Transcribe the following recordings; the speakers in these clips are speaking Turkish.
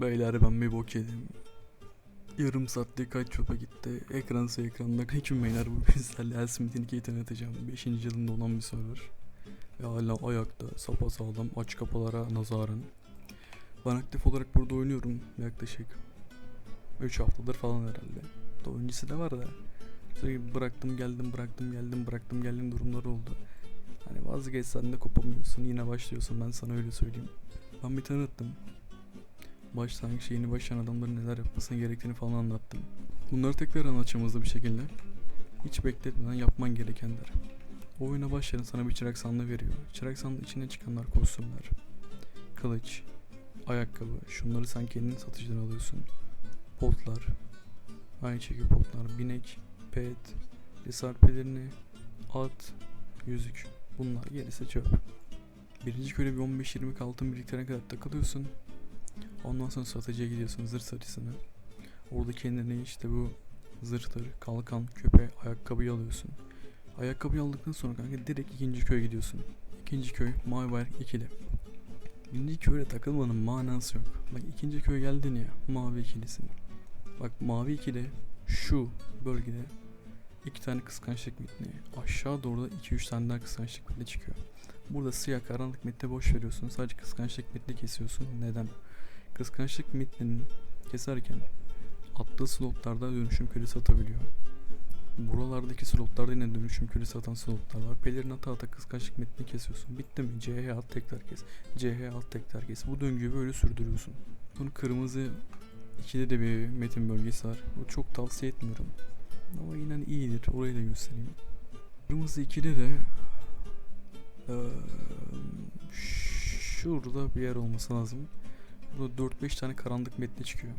Beyler ben bir bok yedim. Yarım saatte kaç çöpe gitti. Ekransa ekranda hekim beyler bu bizlerle Elsmith'in keytini atacağım. 5. yılında olan bir server. Ve hala ayakta sapasağlam aç kapılara nazaran. Ben aktif olarak burada oynuyorum yaklaşık 3 haftadır falan herhalde. Daha öncesi de var da. Sürekli bıraktım geldim bıraktım geldim bıraktım geldim durumları oldu. Hani vazgeçsen de kopamıyorsun yine başlıyorsun ben sana öyle söyleyeyim. Ben bir tanıttım. Başlangıç yeni başlayan adamların neler yapmasını gerektiğini falan anlattım. Bunları tekrar anlatacağım hızlı bir şekilde. Hiç bekletmeden yapman gerekenler. O oyuna başlayan sana bir çırak sandığı veriyor. Çırak sandığı içine çıkanlar kostümler. Kılıç, ayakkabı, şunları sen kendin satıcıdan alıyorsun. Potlar, aynı şekilde potlar, binek, pet, lisar pelerini, at, yüzük. Bunlar gerisi çöp. Birinci köyle bir 15-20 altın biriktirene kadar takılıyorsun. Ondan sonra satıcıya gidiyorsun zırh satıcısına. Orada kendine işte bu zırhtır, kalkan, köpe, ayakkabıyı alıyorsun. Ayakkabıyı aldıktan sonra kanka direkt ikinci köye gidiyorsun. İkinci köy Bayrak ikili. Birinci köyde takılmanın manası yok. Bak ikinci köye geldin ya mavi ikilisin. Bak mavi ikili şu bölgede iki tane kıskançlık metni. Aşağı doğru da 2-3 tane daha kıskançlık metni çıkıyor. Burada siyah karanlık metni boş veriyorsun. Sadece kıskançlık metni kesiyorsun. Neden? Kıskançlık metnini keserken attığı slotlarda dönüşüm kürü satabiliyor. Buralardaki slotlarda yine dönüşüm kürü satan slotlar var. Pelerin ata ata kıskançlık metnini kesiyorsun. Bitti mi? CH alt tekrar kes. CH alt tekrar kes. Bu döngüyü böyle sürdürüyorsun. Sonra kırmızı ikide de bir metin bölgesi var. Bu çok tavsiye etmiyorum. Ama yine iyidir. Orayı da göstereyim. Kırmızı ikide de eee, şurada bir yer olması lazım. Burada 4-5 tane karanlık metni çıkıyor.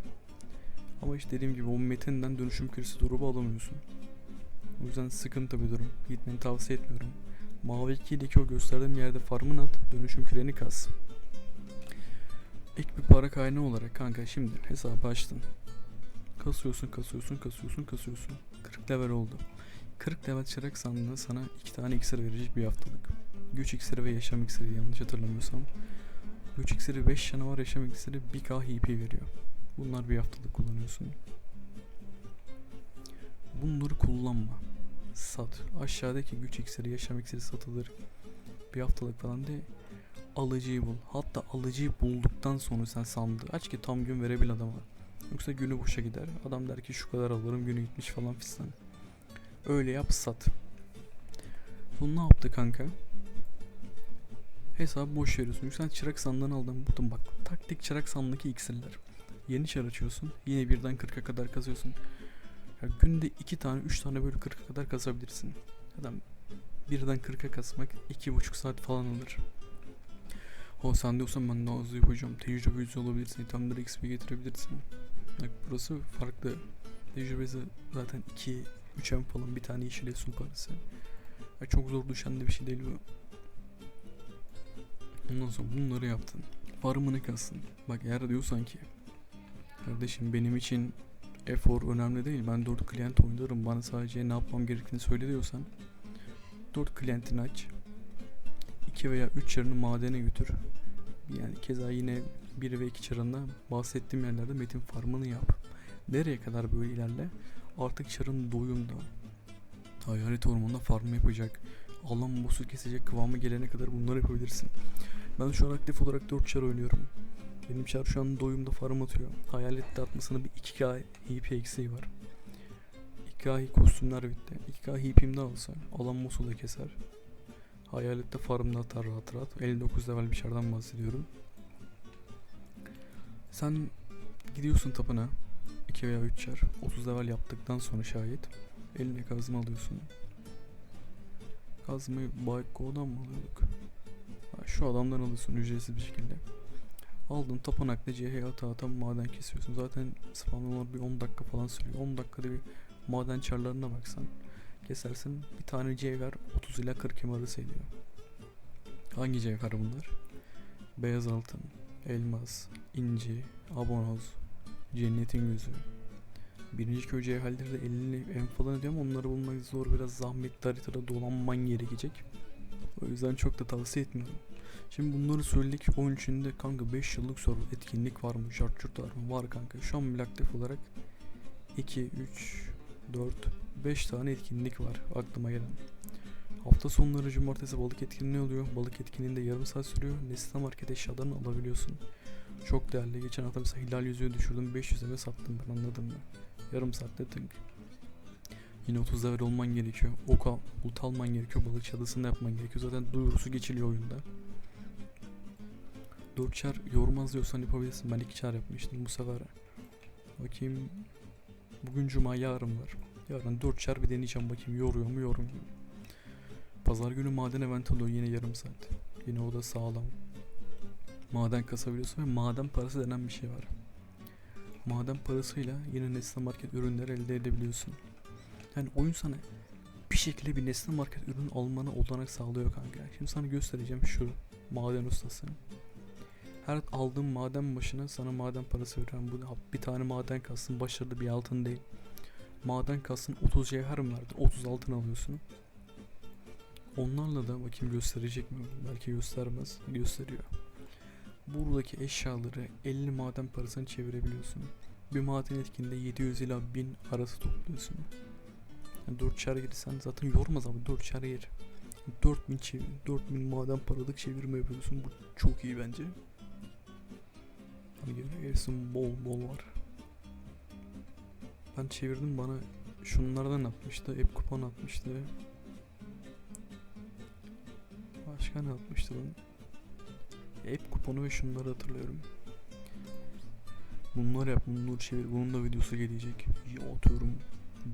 Ama işte dediğim gibi o metinden dönüşüm küresi drop'u alamıyorsun. O yüzden sıkıntı bir durum. Gitmeni tavsiye etmiyorum. Mavi 2'deki o gösterdiğim yerde farmını at, dönüşüm küreni kas. Ek bir para kaynağı olarak kanka şimdi hesabı açtın. Kasıyorsun, kasıyorsun, kasıyorsun, kasıyorsun. 40 level oldu. 40 level çırak sandığında sana 2 tane iksir verecek bir haftalık. Güç iksiri ve yaşam iksiri yanlış hatırlamıyorsam. Güç iksiri 5 canavar yaşam iksiri 1k HP veriyor. Bunlar bir haftalık kullanıyorsun. Bunları kullanma. Sat. Aşağıdaki güç iksiri, yaşam iksiri satılır. Bir haftalık falan de alıcıyı bul. Hatta alıcıyı bulduktan sonra sen sandığı aç ki tam gün verebil adama. Yoksa günü boşa gider. Adam der ki şu kadar alırım günü gitmiş falan fistan. Öyle yap sat. Bunu ne yaptı kanka? Hesabı boş veriyorsun. Çünkü sen çırak sandığını aldın. Buradan bak. Taktik çırak sandığındaki iksirler. Yeni çar açıyorsun. Yine birden 40'a kadar kazıyorsun. Ya günde 2 tane 3 tane böyle 40'a kadar kazabilirsin. Adam birden 40'a kasmak 2,5 saat falan alır. O sen diyorsan ben daha hızlı yapacağım. Tecrübesi olabilirsin. İtemleri XP getirebilirsin. Bak burası farklı. Tecrübesi zaten 2 3 M falan bir tane yeşil efsun parası. Ya çok zor düşen de bir şey değil bu. Ondan sonra bunları yaptın. Farmını kastın. Bak eğer diyorsan ki Kardeşim benim için efor önemli değil. Ben 4 klient oynarım. Bana sadece ne yapmam gerektiğini söyle diyorsan 4 klientini aç. 2 veya 3 çarını madene götür. Yani keza yine 1 ve 2 çarında bahsettiğim yerlerde metin farmını yap. Nereye kadar böyle ilerle? Artık çarın doyumda. Hayalet ormanında farm yapacak. Alan boss'u kesecek kıvamı gelene kadar bunları yapabilirsin. Ben şu an aktif olarak 4 çar oynuyorum. Benim çar şu an doyumda farm atıyor. Hayalet de atmasına bir 2k HP eksiği var. 2k kostümler bitti. 2k HP'm de alsa alan Mosul da keser. Hayalet de farmda atar rahat rahat. 59 level bir çardan bahsediyorum. Sen gidiyorsun tapına 2 veya 3 çar. 30 level yaptıktan sonra şayet eline kazma alıyorsun. Kazmayı Bayko'dan mı alıyorduk? Ha, şu adamdan alıyorsun ücretsiz bir şekilde. Aldın tapınakta CH ata ata maden kesiyorsun. Zaten spamlamalar bir 10 dakika falan sürüyor. 10 dakikada bir maden çarlarına baksan kesersin. Bir tane cevher 30 ila 40 yım arası ediyor. Hangi cevher bunlar? Beyaz altın, elmas, inci, abonoz, cennetin gözü. Birinci köy cevherleri de 50 en falan ediyor ama onları bulmak zor. Biraz zahmetli haritada dolanman gerekecek. O yüzden çok da tavsiye etmiyorum. Şimdi bunları söyledik. Oyun içinde kanka 5 yıllık soru etkinlik var mı? Şart şurt var mı? Var kanka. Şu an bile aktif olarak 2, 3, 4, 5 tane etkinlik var aklıma gelen. Hafta sonları cumartesi balık etkinliği oluyor. Balık etkinliğinde yarım saat sürüyor. Nesne market eşyalarını alabiliyorsun. Çok değerli. Geçen hafta mesela hilal yüzüğü düşürdüm. 500 eme sattım ben anladın mı? Yarım saatte tınk. Yine 30 level olman gerekiyor. Oka, ult alman gerekiyor. Balık çadısında yapman gerekiyor. Zaten duyurusu geçiliyor oyunda. 4 çar yormaz diyorsan yapabilirsin. Ben 2 çar yapmıştım bu sefer. Bakayım. Bugün cuma yarın var. Yarın 4 çar bir deneyeceğim bakayım yoruyor mu yormuyor mu. Pazar günü maden event oluyor yine yarım saat. Yine o da sağlam. Maden kasabiliyorsun ve maden parası denen bir şey var. Maden parasıyla yine Nesne Market ürünleri elde edebiliyorsun. Yani oyun sana bir şekilde bir Nesne Market ürün almana olanak sağlıyor kanka. Şimdi sana göstereceğim şu maden ustası. Her aldığın maden başına sana maden parası veren bu bir tane maden kastın başarılı bir altın değil. Maden kastın 30 cevher mi vardır? 30 altın alıyorsun. Onlarla da bakayım gösterecek mi? Belki göstermez. Gösteriyor. Buradaki eşyaları 50 maden parasını çevirebiliyorsun. Bir maden etkinde 700 ila 1000 arası topluyorsun. Yani 4 çar girsen zaten yormaz abi 4 çar yer. 4000 çevir, 4000 maden paralık çevirme yapıyorsun. Bu çok iyi bence. Hani gerisin bol bol var. Ben çevirdim bana şunlardan atmıştı. Hep kupon atmıştı. Başka ne atmıştı bana? Kuponu ve şunları hatırlıyorum. Bunları yap, bunları çevir. Bunun da videosu gelecek. Ya atıyorum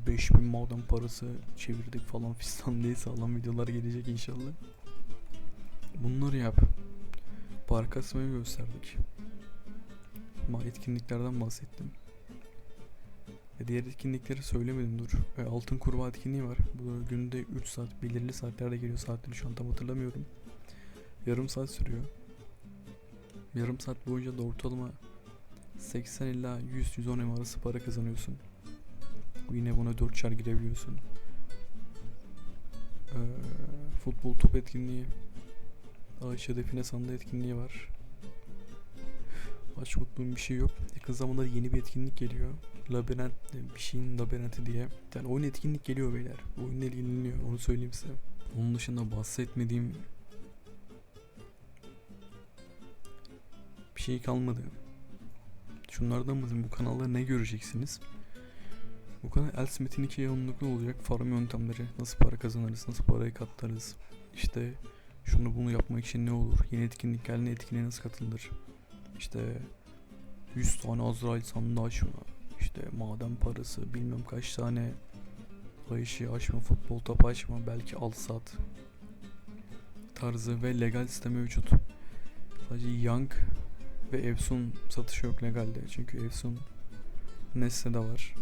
5000 maden parası çevirdik falan fistan diye sağlam videolar gelecek inşallah. Bunları yap. Park asmayı gösterdik. Ama etkinliklerden bahsettim. Ve diğer etkinlikleri söylemedim dur. E, altın kurbağa etkinliği var. Bu da günde 3 saat belirli saatlerde geliyor. Saatleri şu an tam hatırlamıyorum. Yarım saat sürüyor. Yarım saat boyunca da ortalama 80 ila 100-110 em arası para kazanıyorsun. Yine buna 4 çar girebiliyorsun. Ee, futbol top etkinliği. Ayşe Define Sanda etkinliği var. Başka unuttuğum bir şey yok. Yakın zamanda yeni bir etkinlik geliyor. Labirent bir şeyin labirenti diye. Yani oyun etkinlik geliyor beyler. Oyunla ilgileniyor onu söyleyeyim size. Onun dışında bahsetmediğim şey kalmadı. Şunlardan bakın bu kanalda ne göreceksiniz? Bu kanal Elsmith'in iki yoğunluklu olacak farm yöntemleri. Nasıl para kazanırız, nasıl parayı katlarız. İşte şunu bunu yapmak için ne olur? Yeni etkinlik geldiğinde etkinliğe nasıl katılır? İşte 100 tane Azrail sandığı açma. İşte maden parası bilmem kaç tane ayışı açma, futbol topu açma, belki al sat tarzı ve legal sistemi mevcut. Sadece Young ve Efsun satışı yok legalde. Çünkü Efsun Nesne'de var.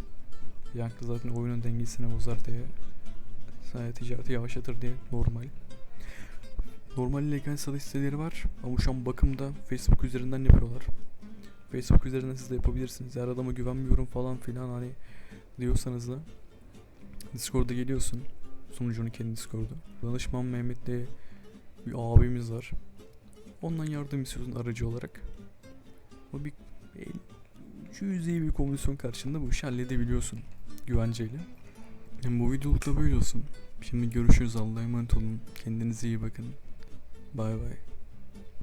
Da zaten oyunun dengesini bozar diye sadece ticareti yavaşlatır diye normal. Normal legal satış siteleri var ama şu an bakımda Facebook üzerinden yapıyorlar. Facebook üzerinden siz de yapabilirsiniz. Eğer adama güvenmiyorum falan filan hani diyorsanız da Discord'a geliyorsun. Sunucunun kendi Discord'u. Danışman Mehmet diye bir abimiz var. Ondan yardım istiyorsun aracı olarak. O bir şu yüzeyi bir komisyon karşında bu işi halledebiliyorsun güvenceyle. Yani bu videoluk da. Şimdi görüşürüz Allah'a emanet olun. Kendinize iyi bakın. Bay bay.